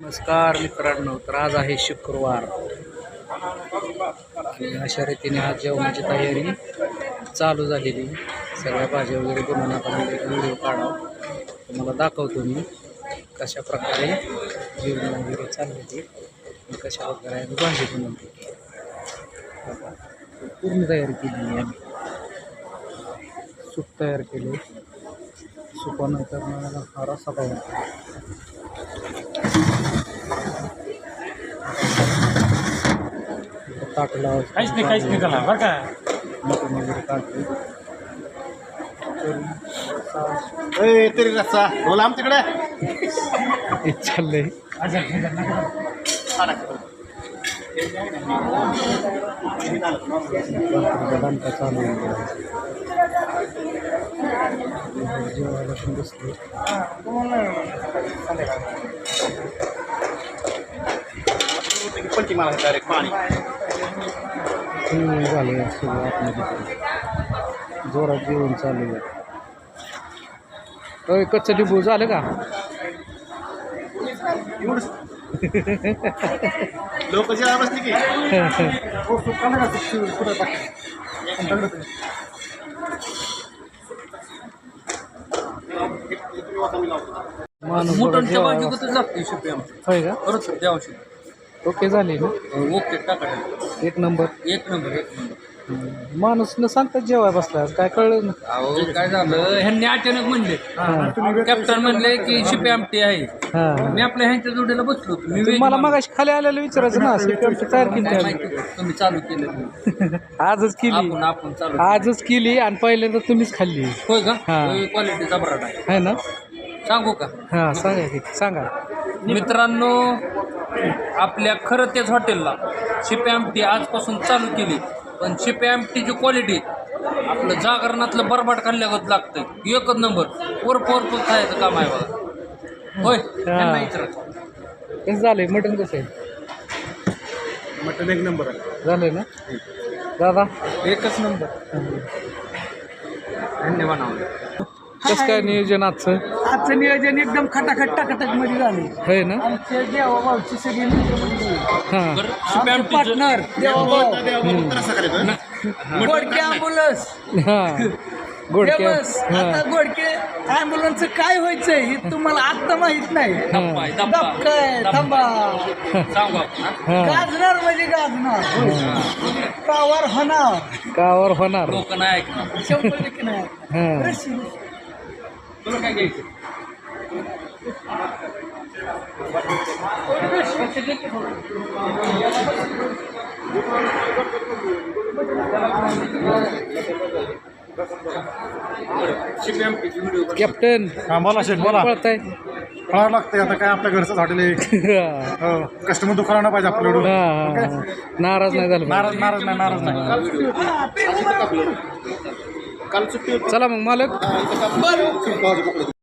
नमस्कार मित्रांनो तर आज आहे शुक्रवार. आणि अशा रीतीने आज जेवणाची तयारी चालू झालेली. सगळ्या भाज्या वगैरे बनवून आपण व्हिडिओ काढावा. तुम्हाला दाखवतो मी कशा प्रकारे जेवण वगैरे चाललेली कशा प्रकारे आम्ही भाजी बनवतो. पूर्ण तयारी केली आहे आम्ही. सूप तयार केले. सुपानंतर मला हा रस्सा तयार केला ताट लावायचं काहीच नाही काहीच नाही त्याला बरं का मटण वगैरे काढते ए तरी रस्सा। बोला आम तिकडे। हे चाललंय भाकरीचा दणका चालू आहे जेवायला पण बसले पलटी मला डायरेक्ट पाणी हम्म, झाले सगळं आतमध्ये जोरात जेवण चालू आहे होय कच्चं लिंबू झालं का लोक जेव्हा बसली की? माणूस बघा मटणच्या जेवायला भाजी बसला. कसं लागते शिप्या होय का? खरंच द्यावशी ओके झाले ना? ओके टाका. एक नंबर. एक नंबर एक नंबर. माणूस न सांगताच जेवाय बसला काय कळलं ना अहो काय झालं? ह्यांनी अचानक म्हणले. कॅप्टन म्हणले की शिपे आमटी आहे. हा. मी आपल्या ह्यांच्या जोडीला बसलो होतो. मी तुम्ही वेज मला माणूस. मगाशी खाली आलेलं विचारायचं ना सुट्टी आमची तयार केली काय आम्ही. माहिती तुम्ही चालू केलं. आजच केली. आपण आपण चालू आजच केली आणि पहिल्यांदा तुम्हीच खाल्ली. होय का? हा. क्वालिटीचा बराट आहे. है ना? सांगू का? हा सांगा की सांगा. मित्रांनो आपल्या खरं तेच हॉटेलला. शिपे आमटी आजपासून चालू केली. पण शिपे आमटीची क्वालिटी आपलं जागरणातलं बरबाट खाल्ल्यागत लागतं एकच नंबर. वरप वरप खायचं काम आहे बघा. होय. कसं झालंय? मटण कसं आहे? मटन एक नंबर आहे. झालंय ना? दादा? एकच नंबर. धन्यवाद कसं काय नियोजन आजचं? आजचं नियोजन एकदम खटाखट टाकाटकमध्ये झाले होय ना? आमचे देवाभाऊची सगळी. हा. पार्टनर देवाभाऊ गोडके अँब्युलन्स हा. गोडके. फेमस हा. आता गोडके काय व्हायचंय हे तुम्हाला आता माहीत नाही. काय थांबा. गाजणार म्हणजे गाजणार. कावर होणार. कावर होणार. लोक नाही ऐकणार. शंभर टक्के नाही. हा. रशी. तुला काय घ्यायचं? कॅप्टन हा बोला शेठ बोला. पळताय. फळावं लागतंय आता काय आपल्या घरचंच हॉटेल आहे. हा कस्टमर दुखावला नाही पाहिजे आपल्याकडून. नाराज नाही झालं नाराज नाराज नाही नाराज नाही. चला मग मालक.